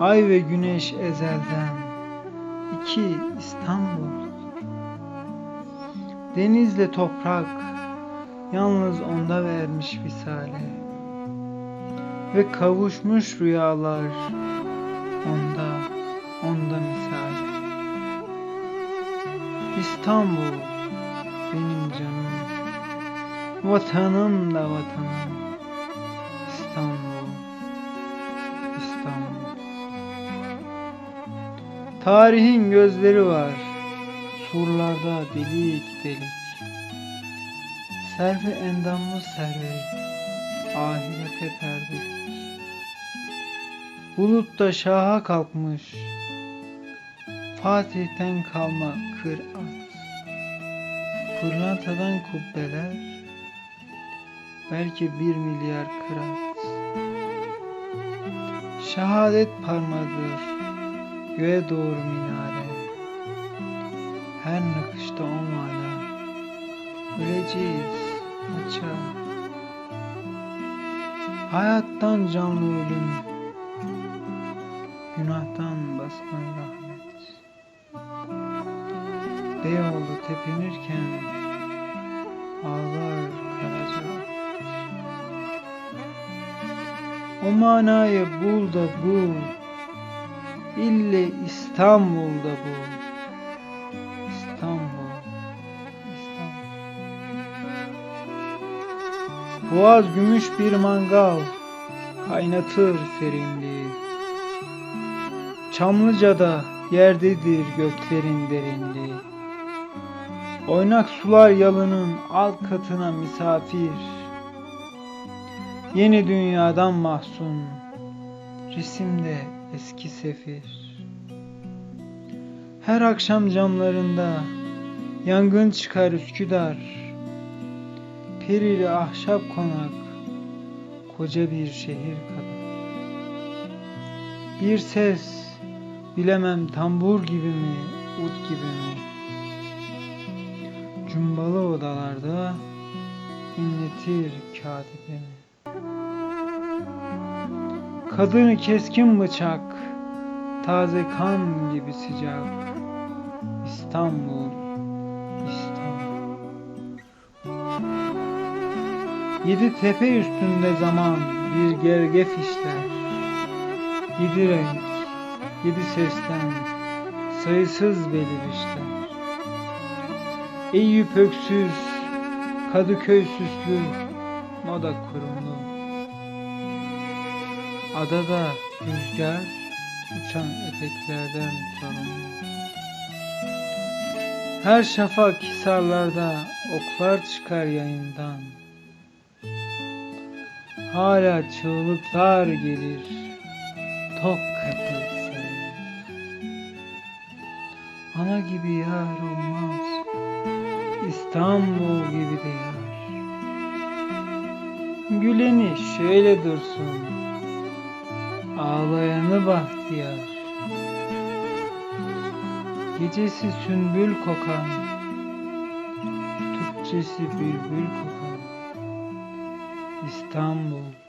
Ay ve güneş ezelden iki İstanbul. Denizle toprak yalnız onda vermiş visale. Ve kavuşmuş rüyalar onda, onda misale. İstanbul benim canım, vatanım da vatanım. İstanbul, Tarihin gözleri var, surlarda delik delik. Servi endamlı servet, ahirete perdedir. Bulutta şaha kalkmış, Fatih'ten kalma kır at. Pırlantadan kubbeler, belki bir milyar kırat. Şehadet parmağıdır, göğe doğru minare. Her nakışta o mana, öleceğiz açığa. Hayattan canlı ölüm, günahtan baskın rahmet. Beyoğlu tepinirken ağlar Karaca. O manayı bul da bul, ille İstanbul'da bul. İstanbul, İstanbul. Boğaz gümüş bir mangal, kaynatır serinliği. Çamlıca'da yerdedir göklerin derinliği. Oynak sular yalının alt katına misafir. Yeni dünyadan mahzun, resimde eski sefir. Her akşam camlarında yangın çıkar Üsküdar. Perili ahşap konak, koca bir şehir kadar. Bir ses, bilemem tambur gibi mi, ut gibi mi? Cumbalı odalarda inletir katibimi. Kadını keskin bıçak, taze kan gibi sıcak. İstanbul, İstanbul. Yedi tepe üstünde zaman bir gergef işler. Yedi renk, yedi sesten sayısız belirişler. Eyüp öksüz, Kadıköy süslü, moda kurumlu. Adada rüzgar uçan eteklerden sorumlu. Her şafak hisarlarda oklar çıkar yayından. Hala çığlıklar gelir, tok kapılsa. Ana gibi yar olmaz, İstanbul gibi de yar. Güleni şöyle dursun, ağlayanı bahtiyar. Gecesi sümbül kokan, Türkçesi bülbül kokan İstanbul